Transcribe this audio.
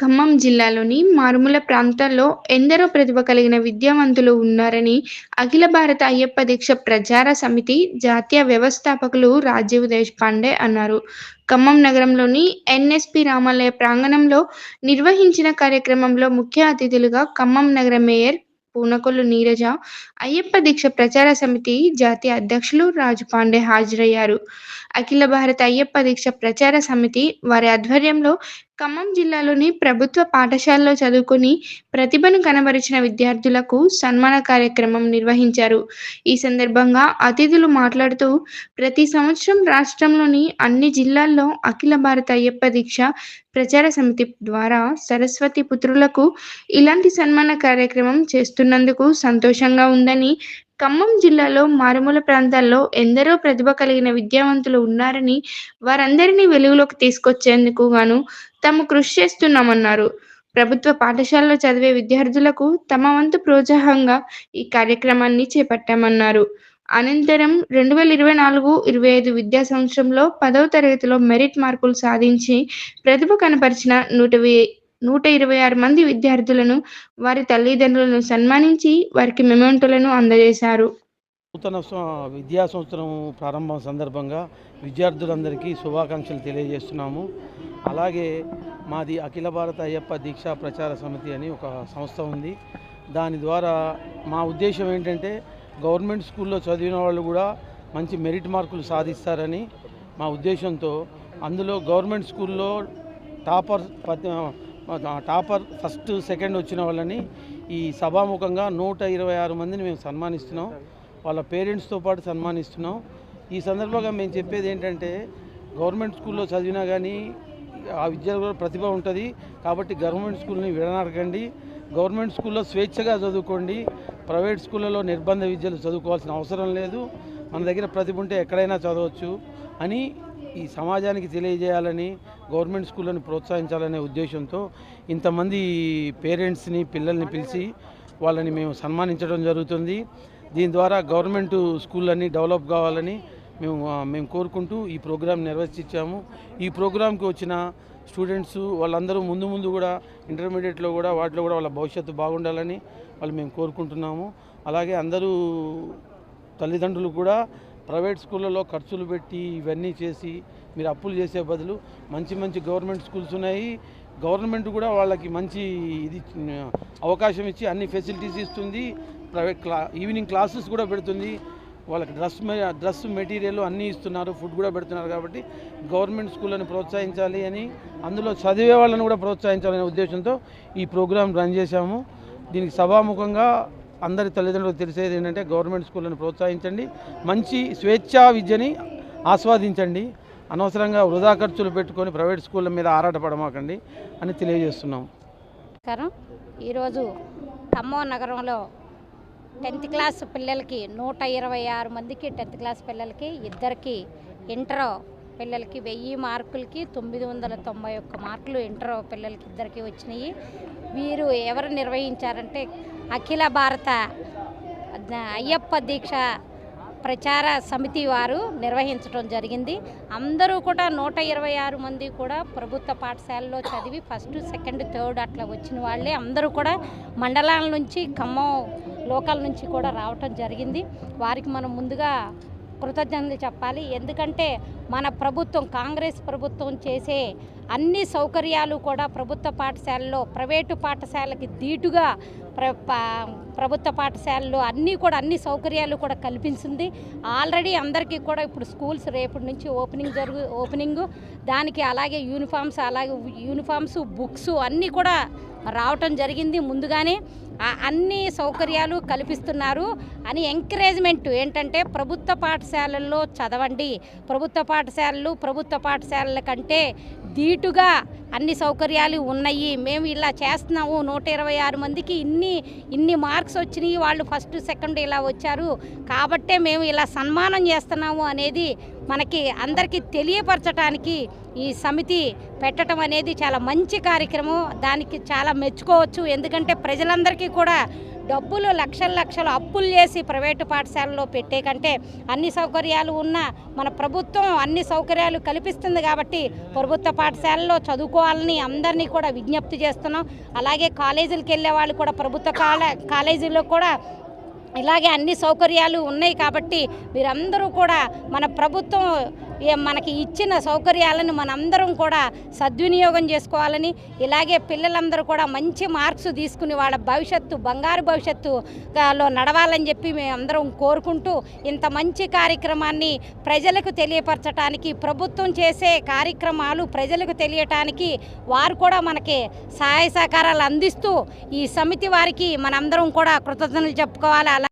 ఖమ్మం జిల్లాలోని మారుమూల ప్రాంతాల్లో ఎందరో ప్రతిభ కలిగిన విద్యావంతులు ఉన్నారని అఖిల భారత అయ్యప్ప దీక్ష ప్రచార సమితి జాతీయ వ్యవస్థాపకులు రాజీవ్ దేశపాండే అన్నారు. ఖమ్మం నగరంలోని ఎన్ఎస్పి రామాలయ ప్రాంగణంలో నిర్వహించిన కార్యక్రమంలో ముఖ్య అతిథులుగా ఖమ్మం నగర మేయర్ పూనకొల్లు నీరజ, అయ్యప్ప దీక్ష ప్రచార సమితి జాతీయ అధ్యక్షులు రాజు పాండే హాజరయ్యారు. అఖిల భారత అయ్యప్ప దీక్ష ప్రచార సమితి వారి ఆధ్వర్యంలో ఖమ్మం జిల్లాలోని ప్రభుత్వ పాఠశాలలో చదువుకొని ప్రతిభను కనబరిచిన విద్యార్థులకు సన్మాన కార్యక్రమం నిర్వహించారు. ఈ సందర్భంగా అతిథులు మాట్లాడుతూ ప్రతి సంవత్సరం రాష్ట్రంలోని అన్ని జిల్లాల్లో అఖిల భారత అయ్యప్ప దీక్ష ప్రచార సమితి ద్వారా సరస్వతి పుత్రులకు ఇలాంటి సన్మాన కార్యక్రమం చేస్తున్నందుకు సంతోషంగా ఉందని, ఖమ్మం జిల్లాలో మారుమూల ప్రాంతాల్లో ఎందరో ప్రతిభ కలిగిన విద్యావంతులు ఉన్నారని, వారందరినీ వెలుగులోకి తీసుకొచ్చేందుకు గాను తాము కృషి చేస్తున్నామన్నారు. ప్రభుత్వ పాఠశాలలో చదివే విద్యార్థులకు తమ వంతు ప్రోత్సాహంగా ఈ కార్యక్రమాన్ని చేపట్టామన్నారు. అనంతరం రెండు వేల ఇరవై నాలుగు ఇరవై ఐదు విద్యా సంవత్సరంలో పదవ తరగతిలో మెరిట్ మార్కులు సాధించి ప్రతిభ కనపరిచిన నూట నూట ఇరవై ఆరు మంది విద్యార్థులను వారి తల్లిదండ్రులను సన్మానించి వారికి మెమెంటోలను అందజేశారు. నూతన విద్యా సంవత్సరం ప్రారంభం సందర్భంగా విద్యార్థులందరికీ శుభాకాంక్షలు తెలియజేస్తున్నాము అలాగే మాది అఖిల భారత అయ్యప్ప దీక్షా ప్రచార సమితి అని ఒక సంస్థ ఉంది దాని ద్వారా మా ఉద్దేశం ఏంటంటే గవర్నమెంట్ స్కూల్లో చదివిన వాళ్ళు కూడా మంచి మెరిట్ మార్కులు సాధిస్తారని మా ఉద్దేశంతో అందులో గవర్నమెంట్ స్కూల్లో టాపర్ టాపర్ ఫస్ట్ సెకండ్ వచ్చిన వాళ్ళని ఈ సభాముఖంగా నూట ఇరవై ఆరు మందిని మేము సన్మానిస్తున్నాం. వాళ్ళ పేరెంట్స్తో పాటు సన్మానిస్తున్నాం. ఈ సందర్భంగా మేము చెప్పేది ఏంటంటే గవర్నమెంట్ స్కూల్లో చదివినా కానీ ఆ విద్యార్థుల ప్రతిభ ఉంటుంది. కాబట్టి గవర్నమెంట్ స్కూల్ని విడనాడకండి. గవర్నమెంట్ స్కూల్లో స్వేచ్ఛగా చదువుకోండి. ప్రైవేట్ స్కూళ్ళలో నిర్బంధ విద్యలు చదువుకోవాల్సిన అవసరం లేదు. మన దగ్గర ప్రతిభ ఉంటే ఎక్కడైనా చదవచ్చు అని ఈ సమాజానికి తెలియజేయాలని గవర్నమెంట్ స్కూళ్ళని ప్రోత్సహించాలనే ఉద్దేశంతో ఇంతమంది పేరెంట్స్ని పిల్లల్ని పిలిచి వాళ్ళని మేము సన్మానించడం జరుగుతుంది. దీని ద్వారా గవర్నమెంట్ స్కూళ్ళన్నీ డెవలప్ కావాలని మేము మేము కోరుకుంటూ ఈ ప్రోగ్రాం నిర్వహించాము. ఈ ప్రోగ్రాంకి వచ్చిన స్టూడెంట్స్ వాళ్ళందరూ ముందు ముందు కూడా ఇంటర్మీడియట్లో కూడా వాటిలో కూడా వాళ్ళ భవిష్యత్తు బాగుండాలని వాళ్ళు మేము కోరుకుంటున్నాము. అలాగే అందరూ తల్లిదండ్రులు కూడా ప్రైవేట్ స్కూళ్ళలో ఖర్చులు పెట్టి ఇవన్నీ చేసి మీరు అప్పులు చేసే బదులు మంచి మంచి గవర్నమెంట్ స్కూల్స్ ఉన్నాయి. గవర్నమెంట్ కూడా వాళ్ళకి మంచి ఇది అవకాశం ఇచ్చి అన్ని ఫెసిలిటీస్ ఇస్తుంది. ప్రైవేట్ క్లా ఈవినింగ్ క్లాసెస్ కూడా పెడుతుంది. వాళ్ళకి డ్రెస్ డ్రెస్ మెటీరియల్ అన్నీ ఇస్తున్నారు. ఫుడ్ కూడా పెడుతున్నారు కాబట్టి గవర్నమెంట్ స్కూళ్ళని ప్రోత్సహించాలి అని అందులో చదివే వాళ్ళని కూడా ప్రోత్సహించాలనే ఉద్దేశంతో ఈ ప్రోగ్రాం రన్ చేశాము. దీనికి సభాముఖంగా అందరి తల్లిదండ్రులకు తెలిసేది ఏంటంటే గవర్నమెంట్ స్కూళ్ళని ప్రోత్సహించండి మంచి స్వేచ్ఛా విద్యని ఆస్వాదించండి అనవసరంగా వృధా ఖర్చులు పెట్టుకొని ప్రైవేట్ స్కూళ్ళ మీద ఆరాటపడమాకండి అని తెలియజేస్తున్నాం. నమస్కారం. ఈరోజు ఖమ్మం నగరంలో టెన్త్ క్లాస్ పిల్లలకి నూట ఇరవై ఆరు మందికి టెన్త్ క్లాస్ పిల్లలకి ఇద్దరికి ఇంటర్ పిల్లలకి వెయ్యి మార్కులకి తొమ్మిది వందల తొంభై ఒక్క మార్కులు ఇంటర్ పిల్లలకి ఇద్దరికి వచ్చినాయి. వీరు ఎవరు నిర్వహించారంటే అఖిల భారత అయ్యప్ప దీక్ష ప్రచార సమితి వారు నిర్వహించడం జరిగింది. అందరూ కూడా నూట ఇరవై ఆరు మంది కూడా ప్రభుత్వ పాఠశాలలో చదివి ఫస్ట్ సెకండ్ థర్డ్ అట్లా వచ్చిన వాళ్ళే. అందరూ కూడా మండలాల నుంచి ఖమ్మం లోకల్ నుంచి కూడా రావటం జరిగింది. వారికి మనం ముందుగా కృతజ్ఞతలు చెప్పాలి. ఎందుకంటే మన ప్రభుత్వం కాంగ్రెస్ ప్రభుత్వం చేసే అన్ని సౌకర్యాలు కూడా ప్రభుత్వ పాఠశాలలో ప్రైవేటు పాఠశాలకి ధీటుగా ప్ర పా- ప్రభుత్వ పాఠశాలలో అన్నీ కూడా అన్ని సౌకర్యాలు కూడా కల్పించింది. ఆల్రెడీ అందరికీ కూడా ఇప్పుడు స్కూల్స్ రేపటి నుంచి ఓపెనింగ్ జరుగు ఓపెనింగ్. దానికి అలాగే యూనిఫామ్స్ అలాగే యూనిఫామ్స్ బుక్స్ అన్నీ కూడా రావటం జరిగింది. ముందుగానే అన్ని సౌకర్యాలు కల్పిస్తున్నారు అని ఎంకరేజ్మెంట్ ఏంటంటే ప్రభుత్వ పాఠశాలల్లో చదవండి. ప్రభుత్వ పాఠశాలలు ప్రభుత్వ పాఠశాలల కంటే ధీటుగా అన్ని సౌకర్యాలు ఉన్నాయి. మేము ఇలా చేస్తున్నాము. నూట ఇరవై ఆరు మందికి ఇన్ని ఇన్ని మార్క్స్ వచ్చినాయి. వాళ్ళు ఫస్ట్ సెకండ్ ఇలా వచ్చారు. కాబట్టే మేము ఇలా సన్మానం చేస్తున్నాము అనేది మనకి అందరికీ తెలియపరచడానికి ఈ సమితి పెట్టడం అనేది చాలా మంచి కార్యక్రమం. దానికి చాలా మెచ్చుకోవచ్చు. ఎందుకంటే ప్రజలందరికీ కూడా డబ్బులు లక్షల లక్షలు అప్పులు చేసి ప్రైవేటు పాఠశాలలో పెట్టే కంటే అన్ని సౌకర్యాలు ఉన్న మన ప్రభుత్వం అన్ని సౌకర్యాలు కల్పిస్తుంది కాబట్టి ప్రభుత్వ పాఠశాలలో చదువుకోవాలని అందరినీ కూడా విజ్ఞప్తి చేస్తున్నాం. అలాగే కాలేజీలకు వెళ్ళే వాళ్ళు కూడా ప్రభుత్వ కాలే కాలేజీలో కూడా ఇలాగే అన్ని సౌకర్యాలు ఉన్నాయి కాబట్టి మీరందరూ కూడా మన ప్రభుత్వం మనకి ఇచ్చిన సౌకర్యాలను మనందరం కూడా సద్వినియోగం చేసుకోవాలని ఇలాగే పిల్లలందరూ కూడా మంచి మార్క్స్ తీసుకుని వాళ్ళ భవిష్యత్తు బంగారు భవిష్యత్తులో నడవాలని చెప్పి మేము అందరం కోరుకుంటూ ఇంత మంచి కార్యక్రమాన్ని ప్రజలకు తెలియపరచడానికి ప్రభుత్వం చేసే కార్యక్రమాలు ప్రజలకు తెలియటానికి వారు కూడా మనకి సహాయ సహకారాలు అందిస్తూ ఈ సమితి వారికి మనందరం కూడా కృతజ్ఞతలు చెప్పుకోవాలి. అలా